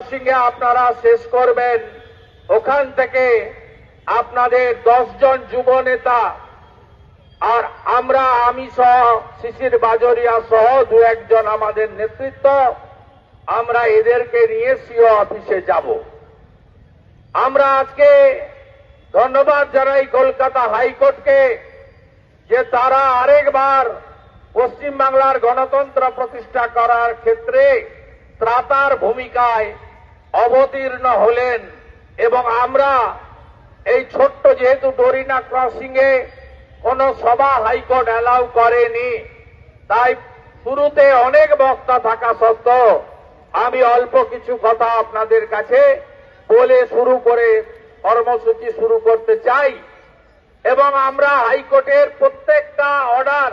সিংহে আপনারা শেষ করবেন। ওখান থেকে আপনাদের দশজন যুব নেতা আর আমরা, আমি সহ শিশির বাজরিয়া সহ দু একজন আমাদের নেতৃত্ব, আমরা এদেরকে নিয়ে সিও অফিসে যাব। আমরা আজকে ধন্যবাদ জানাই কলকাতা হাইকোর্টকে যে তারা আরেকবার পশ্চিমবাংলার গণতন্ত্র প্রতিষ্ঠা করার ক্ষেত্রে ত্রাতার ভূমিকায় অবতীর্ণ হলেন এবং আমরা এই ছোট্ট যেহেতু ডোরিনা ক্রসিং এ কোন সভা হাইকোর্ট অ্যালাউ করেনি, তাই শুরুতে অনেক বক্তা থাকা সত্ত্বেও আমি অল্প কিছু কথা আপনাদের কাছে বলে শুরু করে কর্মসূচি শুরু করতে চাই। এবং আমরা হাইকোর্টের প্রত্যেকটা অর্ডার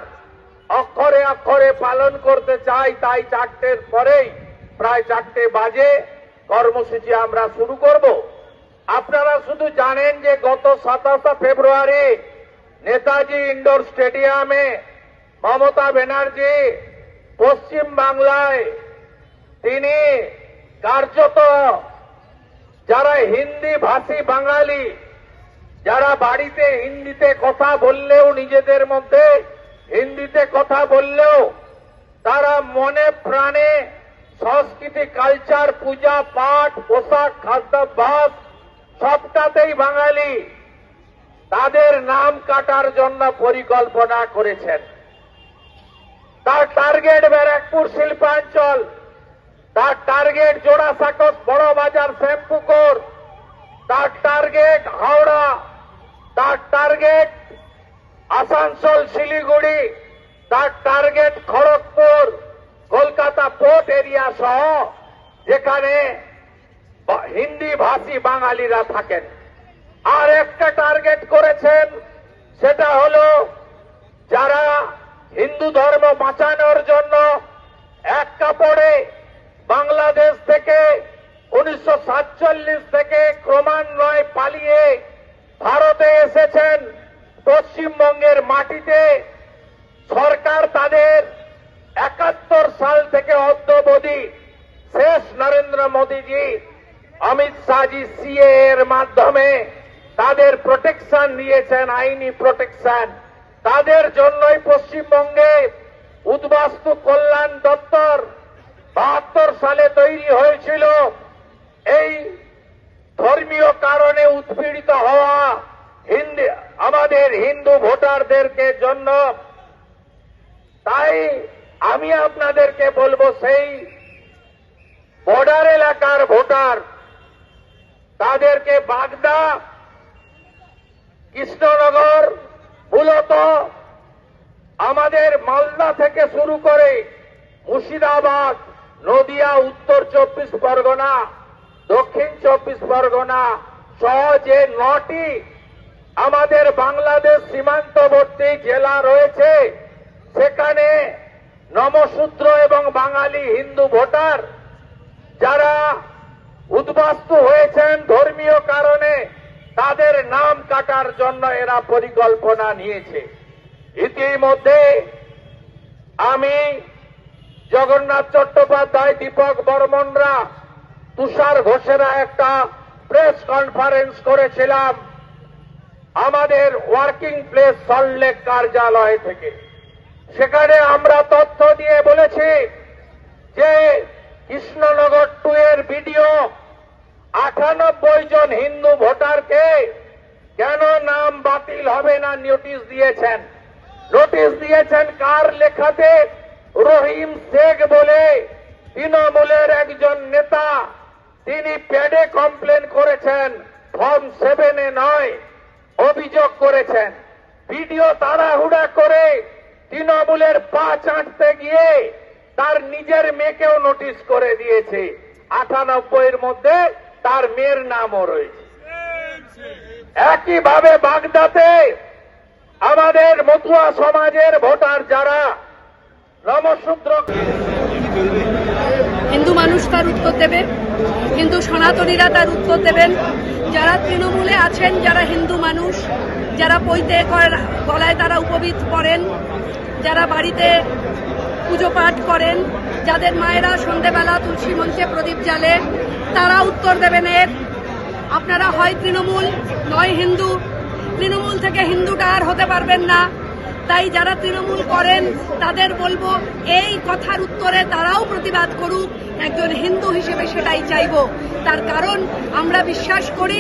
অক্ষরে অক্ষরে পালন করতে চাই, তাই চারটের পরেই প্রায় চারটে বাজে। কর্মসূচি আমরা শুরু করব। আপনারা শুধু জানেন যে গত সাতাশে ফেব্রুয়ারি নেতাজি ইন্ডোর স্টেডিয়ামে মমতা ব্যানার্জি পশ্চিম বাংলায় তিনি কার্যত যারা হিন্দি ভাষী বাঙালি, যারা বাড়িতে হিন্দিতে কথা বললেও নিজেদের মধ্যে হিন্দিতে কথা বললেও তারা মনে প্রাণে সংস্কৃতি কালচার পূজা, পাঠ, পোশাক, খাদ্যাভ্যাস, সবটাতেই বাঙালি তাদের নাম কাটার জন্য পরিকল্পনা করেছেন। তার টার্গেট ব্যারাকপুর শিল্পাঞ্চল, তার টার্গেট জোড়াসাঁকোট বড় বাজার শ্যামপুকুর, তার টার্গেট হাওড়া, তার টার্গেট আসানসোল শিলিগুড়ি, তার target Kharagpur. Kolkata port area সহ যেখানে হিন্দি ভাষী বাঙালিরা থাকেন। আর একটা টার্গেট করেছেন, সেটা হলো যারা হিন্দু ধর্ম বাঁচানোর জন্য এক কাপড়ে বাংলাদেশ থেকে উনিশশো সাতচল্লিশ থেকে ক্রমান্বয়ে পালিয়ে ভারতে এসেছেন, পশ্চিমবঙ্গের মাটিতে। সরকার তাদের থেকে অদ্যবধি শেষ নরেন্দ্র মোদীজি, অমিত শাহজি সিএ এর মাধ্যমে তাদের প্রোটেকশন দিয়েছেন আইনি প্রোটেকশন তাদের জন্যই পশ্চিমবঙ্গে উদ্বাস্তু কল্যাণ দপ্তর বাহাত্তর সালে তৈরি হয়েছিল। এই ধর্মীয় কারণে উৎপীড়িত হওয়া হিন্দি, আমাদের হিন্দু ভোটারদেরকে জন্য তাই আমি আপনাদেরকে বলব সেই বর্ডার এলাকার ভোটার, তাদেরকে বাগদা, কৃষ্ণনগর, মূলত আমাদের মালদা থেকে শুরু করে মুর্শিদাবাদ, নদিয়া, উত্তর চব্বিশ পরগনা, দক্ষিণ চব্বিশ পরগনা সহ যে নটি আমাদের বাংলাদেশ সীমান্তবর্তী জেলা রয়েছে, সেখানে নমশূদ্র এবং বাঙালি হিন্দু ভোটার যারা উদ্বাস্তু হয়েছেন ধর্মীয় কারণে, তাদের নাম কাটার জন্য এরা পরিকল্পনা নিয়েছে। ইতিমধ্যে আমি জগন্নাথ চট্টোপাধ্যায়, দীপক বর্মনরা, তুষার ঘোষেরা একটা প্রেস কনফারেন্স করেছিলাম আমাদের ওয়ার্কিং প্লেস সল্টলেক কার্যালয় থেকে। সেখানে আমরা তথ্য দিয়ে বলেছি যে কৃষ্ণনগর টু এর ভিডিও আটানব্বই জন হিন্দু ভোটারকে কেন নাম বাতিল হবে না নোটিশ দিয়েছেন? নোটিশ দিয়েছেন কার লেখাতে? রহিম শেখ বলে তৃণমূলের একজন নেতা। তিনি প্যাডে কমপ্লেন করেছেন, ফর্ম সেভেনে নয়, অভিযোগ করেছেন। ভিডিও তাড়াহুড়া করে তৃণমূলের পা চাটতে গিয়ে তার নিজের মেয়েকেও নোটিশ করে দিয়েছে। আটানব্বইয়ের মধ্যে তার মেয়ের নামও রয়েছে। একইভাবে বাগদাতে আমাদের মতুয়া সমাজের ভোটার যারা নমশূদ্র হিন্দু মানুষ তার উত্তর দেবে হিন্দু সনাতনীরা তার উত্তর দেবেন। যারা তৃণমূলে আছেন, যারা হিন্দু মানুষ, যারা পৈতে গলায় তারা উপবিত করেন, যারা বাড়িতে পুজো পাঠ করেন, যাদের মায়েরা সন্ধেবেলা তুলসী মঞ্চে প্রদীপ জ্বালে, তারা উত্তর দেবেন এর। আপনারা হয় তৃণমূল, নয় হিন্দু। তৃণমূল থেকে হিন্দুটা আর হতে পারবেন না। তাই যারা তৃণমূল করেন, তাদের বলব, এই কথার উত্তরে তারাও প্রতিবাদ করুক। একজন হিন্দু হিসেবে সেটাই চাইব। তার কারণ, আমরা বিশ্বাস করি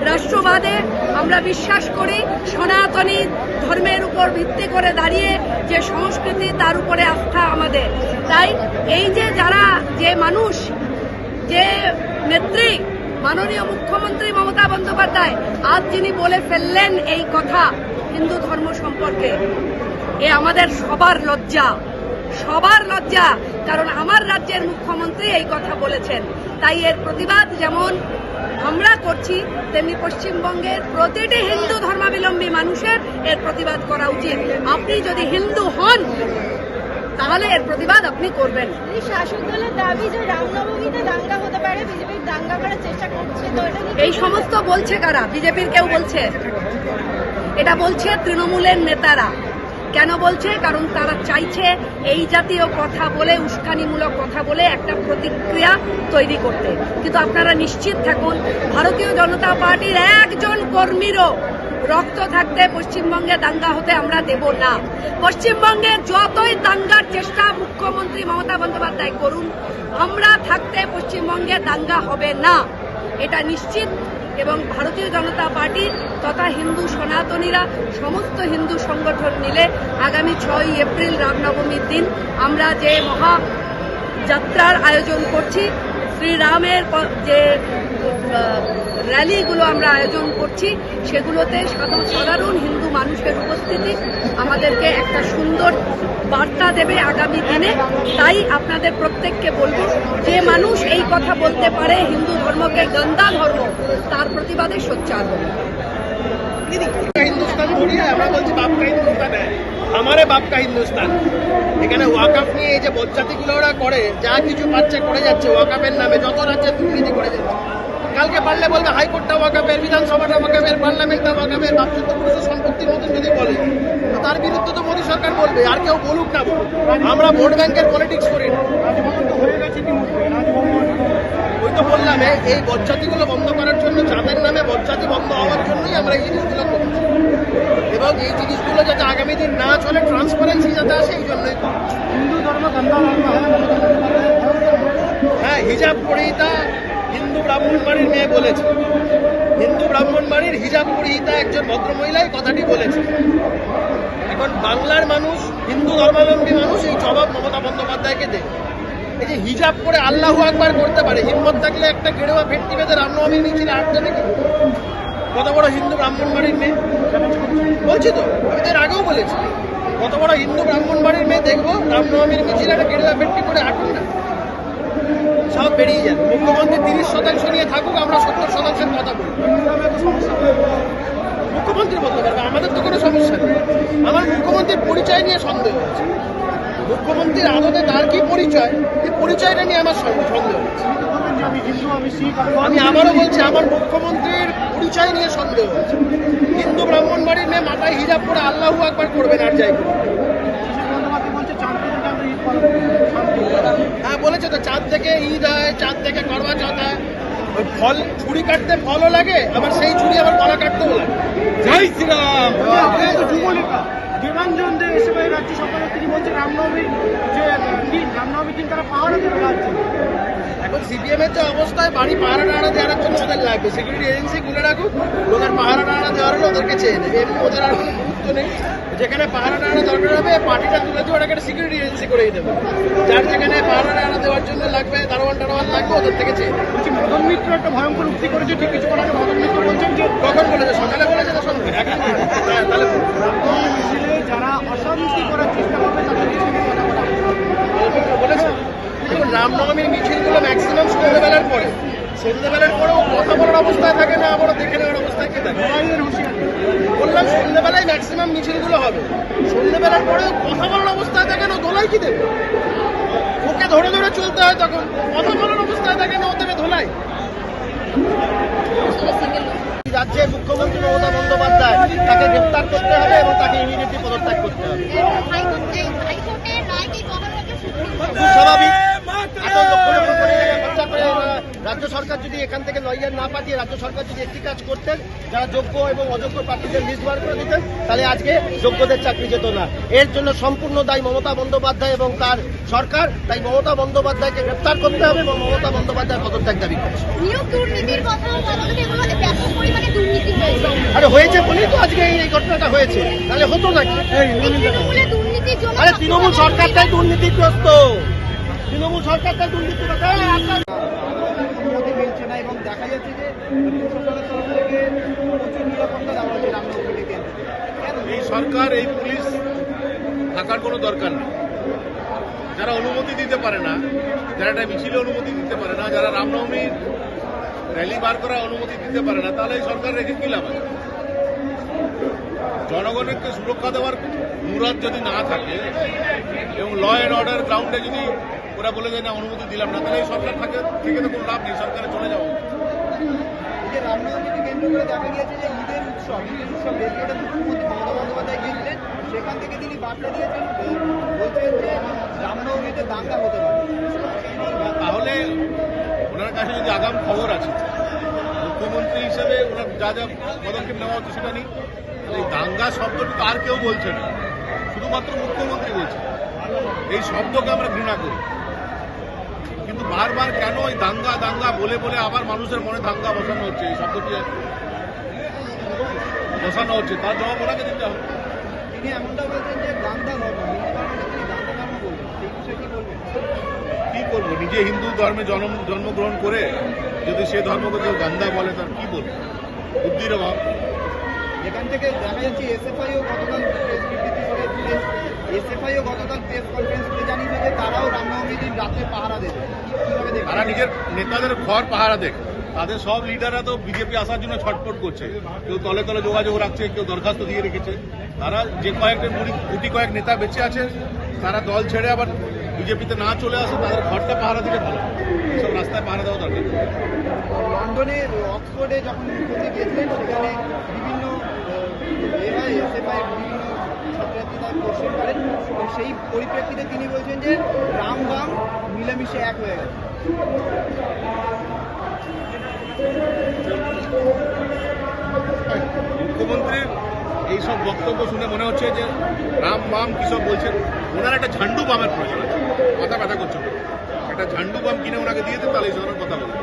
রাষ্ট্রবাদে, আমরা বিশ্বাস করি সনাতনী ধর্মের উপর ভিত্তি করে দাঁড়িয়ে যে সংস্কৃতি, তার উপরে আস্থা আমাদের। তাই এই যে যারা, যে মানুষ, যে নেত্রী, মাননীয় মুখ্যমন্ত্রী মমতা বন্দ্যোপাধ্যায়, আজ যিনি বলে ফেললেন এই কথা হিন্দু ধর্ম সম্পর্কে। এ আমাদের সবার লজ্জা। সবার লজ্জা কারণ আমার রাজ্যের মুখ্যমন্ত্রী এই কথা বলেছেন। তাই এর প্রতিবাদ যেমন আমরা করছি তেমনি পশ্চিমবঙ্গের প্রতিটি হিন্দু ধর্মাবলম্বী মানুষের এর প্রতিবাদ করা উচিত। আপনি যদি হিন্দু হন তাহলে এর প্রতিবাদ আপনি করবেন। এই শাসক দলের দাবি যে রামনবমীতে দাঙ্গা হতে পারে বিজেপি দাঙ্গা করার চেষ্টা করছে তো এটা নিয়ে এই সমস্ত বলছে কারা? বিজেপির কেউ বলছে? এটা বলছে তৃণমূলের নেতারা। কেন বলছে? কারণ তারা চাইছে এই জাতীয় কথা বলে, উস্কানিমূলক কথা বলে একটা প্রতিক্রিয়া তৈরি করতে। কিন্তু আপনারা নিশ্চিত থাকুন, ভারতীয় জনতা পার্টির একজন কর্মীরও রক্ত থাকতে পশ্চিমবঙ্গে দাঙ্গা হতে আমরা দেব না। পশ্চিমবঙ্গে যতই দাঙ্গার চেষ্টা মুখ্যমন্ত্রী মমতা বন্দ্যোপাধ্যায় করুন, আমরা থাকতে পশ্চিমবঙ্গে দাঙ্গা হবে না। এটা নিশ্চিত এবং ভারতীয় জনতা পার্টি তথা হিন্দু সনাতনীরা সমস্ত হিন্দু সংগঠন মিলে আগামী ছয় এপ্রিল রামনবমীর দিন আমরা যে মহা যাত্রার আয়োজন করছি, শ্রীরামের যে র্যালিগুলো আমরা আয়োজন করছি, সেগুলোতে সাধারণ হিন্দু মানুষের উপস্থিতি আমাদেরকে একটা সুন্দর বার্তা দেবে আগামী দিনে। তাই আপনাদের প্রত্যেককে বলব, যে মানুষ এই কথা বলতে পারে হিন্দু ধর্মকে গন্দা ধর্ম, তার প্রতিবাদে সোচ্চার হবে হিন্দুস্তান আমরা বলছি আমারে বাপকা হিন্দুস্তান। এখানে ওয়াকাফ নিয়ে এই যে বজ্জাতিগুলো ওরা করে, যা কিছু বাচ্চা করে যাচ্ছে, ওয়াকাফের নামে যত রাজ্যে দুর্নীতি করে যাচ্ছে। কালকে পারলে বলবে হাইকোর্টটা ওয়াকাফের বিধানসভাটা ওয়াকাফের পার্লামেন্টটা ওয়াকাফের বাপচুদ্ধ পুরুষ সম্পত্তির মতন যদি বলে। তো তার বিরুদ্ধে তো মোদী সরকার বলবে আর কেউ বলুক না বলুক। আমরা ভোট ব্যাংকের পলিটিক্স করি না ওই তো বললাম এই বজ্জাতিগুলো বন্ধ করার জন্য যাদের নামে বজ্জাতি বন্ধ হওয়ার জন্যই আমরা এই জিনিসগুলো করছি। এবং এই জিনিসগুলো যাতে আগামী দিন না চলে ট্রান্সপারেন্সি যাতে আসে এই জন্যই করছি। হ্যাঁ হিজাব পরিহিতা হিন্দু ব্রাহ্মণ বাড়ির মেয়ে বলেছে। হিন্দু ব্রাহ্মণ বাড়ির হিজাব পরিহিতা একজন ভদ্রমহিলা এই কথাটি বলেছে। এখন বাংলার মানুষ, হিন্দু ধর্মাবলম্বী মানুষ এই জবাব মমতা বন্দ্যোপাধ্যায়কে দেবে এই যে হিজাব করে আল্লাহ আকবার করতে পারে, হিম্মত থাকলে একটা গেরুয়া ভেটকি বেঁধে রামনবমী মিছিল আটতে নাকি? কত বড় হিন্দু ব্রাহ্মণ বাড়ির মেয়ে? বলছি তো, আমি তো এর আগেও বলেছি। কত বড় হিন্দু ব্রাহ্মণ বাড়ির মেয়ে দেখব রামনবমীর মিছিল একটা গেরুয়া ভেটকি করে আটুন না? সব বেরিয়ে যাবে। মুখ্যমন্ত্রী তিরিশ শতাংশ নিয়ে থাকুক, আমরা সত্তর শতাংশের কথা বলি মুখ্যমন্ত্রী বলতে পারবে আমাদের তো কোনো সমস্যা নেই। আমার মুখ্যমন্ত্রীর পরিচয় নিয়ে সন্দেহ হচ্ছে। মুখ্যমন্ত্রীর আদতে তার কি পরিচয়? এই পরিচয়টা নিয়ে আমার সন্দেহ হচ্ছে। আমি আবারও বলছি, আমার মুখ্যমন্ত্রীর পরিচয় নিয়ে সন্দেহ হচ্ছে। হিন্দু ব্রাহ্মণ বাড়ির মেয়ে মাথায় হিজাব করে আল্লাহু একবার করবেন আর যাই করবেন। হ্যাঁ বলেছে তো চাঁদ থেকে ঈদ হয় চাঁদ থেকে করবা চৌথ হয়। ওই ফল ছুরি কাটতে ফলও লাগে আবার সেই ছুরি আবার গলা কাটতেও লাগে। জয় শ্রীরাম দেবাঞ্জন দে হিসেবে রাজ্য তিনি বলছেন রামনবমী যে দিন রামনবমীর দিন তারা পাহাড়ে দেবে রাজ্যে। এখন সিপিএম এর যে অবস্থায় বাড়ি পাহারা টাহারা দেওয়ার জন্য ওদের লাগবে। সিকিউরিটি এজেন্সি খুলে রাখুক ওদের পাহারা টাহারা দেওয়ার হলে ওদেরকে চেয়ে নেবে। এমনি ওদের আর কোনো নেই যেখানে পাহারা টাহারা দরকার হবে পার্টিটা তুলে দিয়ে ওটাকে সিকিউরিটি এজেন্সি করেই দেবে। যার যেখানে পাহারা টাহারা দেওয়ার জন্য লাগবে দারোয়ান টারোয়ান লাগবে ওদের থেকে চেয়ে বলছি মদন মিত্র একটা ভয়ঙ্কর উক্তি করেছে ঠিক কিছু আগে মদন মিত্র বলছেন যে কখন বলেছে? সকালে বলেছে না সন্ধ্যে? হ্যাঁ তাহলে যারা অশান্তি করার চেষ্টা করবে তাদের। বলেছে দেখুন রামনবমীর মিছিলগুলো ম্যাক্সিমাম সন্ধ্যেবেলার পরে। সন্ধ্যেবেলার পরেও কথা বলার অবস্থায় থাকে না আবারও দেখে নেওয়ার অবস্থায় কে থাকে বললাম সন্ধ্যেবেলায় ম্যাক্সিমাম মিছিলগুলো হবে। সন্ধ্যেবেলার পরেও কথা বলার অবস্থায় থাকে না ধোলাই কি দেবে? ওকে ধরে ধরে চলতে হয় তখন। কথা বলার অবস্থায় থাকে না ও দেবে ধোলাই। রাজ্যের মুখ্যমন্ত্রী মমতা বন্দ্যোপাধ্যায় তাকে গ্রেপ্তার করতে হবে এবং তাকে ইমিডিয়েটলি পদত্যাগ করতে হবে। খুব স্বাভাবিক। রাজ্য সরকার যদি এখান থেকে লয়ার না পাঠিয়ে রাজ্য সরকার যদি একটি কাজ করতেন যারা যোগ্য এবং অযোগ্য প্রার্থীদের লিস্ট বার করে দিতেন তাহলে আজকে যোগ্যদের চাকরি যেত না। এর জন্য সম্পূর্ণ দায়ী মমতা বন্দ্যোপাধ্যায় এবং তার সরকার তাই মমতা বন্দ্যোপাধ্যায়কে গ্রেপ্তার করতে হবে এবং মমতা বন্দ্যোপাধ্যায় পদত্যাগ দাবি করছে। আরে হয়েছে বলেই তো আজকে এই ঘটনাটা হয়েছে। তাহলে হতো নাকি? আরে তৃণমূল সরকারটাই দুর্নীতিগ্রস্ত। তৃণমূল সরকারটাই দুর্নীতিগ্রস্ত এই আপনার অনুমতি মিলছে যে প্রশাসনের তরফ থেকে প্রচুর নিরাপত্তা দেওয়া কেন্দ্র এই সরকার, এই পুলিশ থাকার কোনো দরকার নেই। যারা অনুমতি দিতে পারে না, যারা একটা মিছিলে অনুমতি দিতে পারে না, যারা রামনবমীর র্যালি বার করার অনুমতি দিতে পারে না, তাহলে এই সরকার রেখে কি লাভ আছে? জনগণকে সুরক্ষা দেওয়ার মুরাদ যদি না থাকে এবং ল অ্যান্ড অর্ডার গ্রাউন্ডে যদি ওরা বলে যায় না, অনুমতি দিলাম না, তাহলে এই সরকার থাকে, থেকে তো কোনো লাভ নেই, সরকারে চলে যাওয়া যে রামনবমীকে কেন্দ্র করে দেখা গিয়েছে যে ঈদের উৎসব ঈদের উৎসব রেডিওটা মুখ্যমন্ত্রী মমতা বন্দ্যোপাধ্যায় গিয়েছিলেন, সেখান থেকে তিনি বার্তা দিয়েছেন বলছেন যে রামনবমীতে দাঙ্গা হতে পারে। তাহলে ওনার কাছে যদি আগাম খবর আছে, মুখ্যমন্ত্রী হিসেবে ওনার যা যা পদক্ষেপ নেওয়া হচ্ছে সেটা নেই এই দাঙ্গা শব্দটি তো আর কেউ বলছে না, শুধুমাত্র মুখ্যমন্ত্রী বলছে। এই শব্দকে আমরা ঘৃণা করি। বারবার কেন ওই দাঙ্গা দাঙ্গা বলে বলে আবার মানুষের মনে দাঙ্গা বসানো হচ্ছে? এই শব্দটি বসানো হচ্ছে। তার জবাব ওনাকে দিতে হবে। তিনি এমনটা বলছেন যে দাঙ্গা কি করব নিজে হিন্দু ধর্মে জন্ম জন্মগ্রহণ করে যদি সে ধর্মকে কেউ গান্দা বলে তার কি বলব? বুদ্ধির অভাব। এখান থেকে দেখা যাচ্ছে এসএফআইও গতকাল এসএফআইও গতকাল প্রেস কনফারেন্স করে জানিয়েছে যে তারাও রামনবমী দিন রাত্রে পাহারা দেবে। তারা নিজের নেতাদের ঘর পাহারা দেখ। তাদের সব লিডাররা তো বিজেপি আসার জন্য ছটফট করছে। কেউ তলে তলে যোগাযোগ রাখছে কেউ দরখাস্ত দিয়ে রেখেছে। তারা যে কয়েকটা গুটি কয়েক নেতা বেঁচে আছে তারা দল ছেড়ে আবার বিজেপিতে না চলে আসে তাদের ঘরটা পাহারা দিলে ভালো। সব রাস্তায় পাহারা দেওয়া দরকার। লন্ডনে অক্সফোর্ডে যখন গিয়েছিলেন সেখানে বিভিন্ন বিভিন্ন ছাত্রছাত্রী কোশ্চেন করেন সেই পরিপ্রেক্ষিতে তিনি বলছেন যে রাম বাম মিলেমিশে এক হয়ে গেছে। মুখ্যমন্ত্রীর এইসব বক্তব্য শুনে মনে হচ্ছে যে রাম বাম কি সব বলছেন? ওনার একটা ঝান্ডু বামের প্রয়োজন আছে। মাথা ব্যথা করছে একটা ঝান্ডু বাম কিনে ওনাকে দিয়ে দেন, তাহলে এই ধরনের কথা বলবেন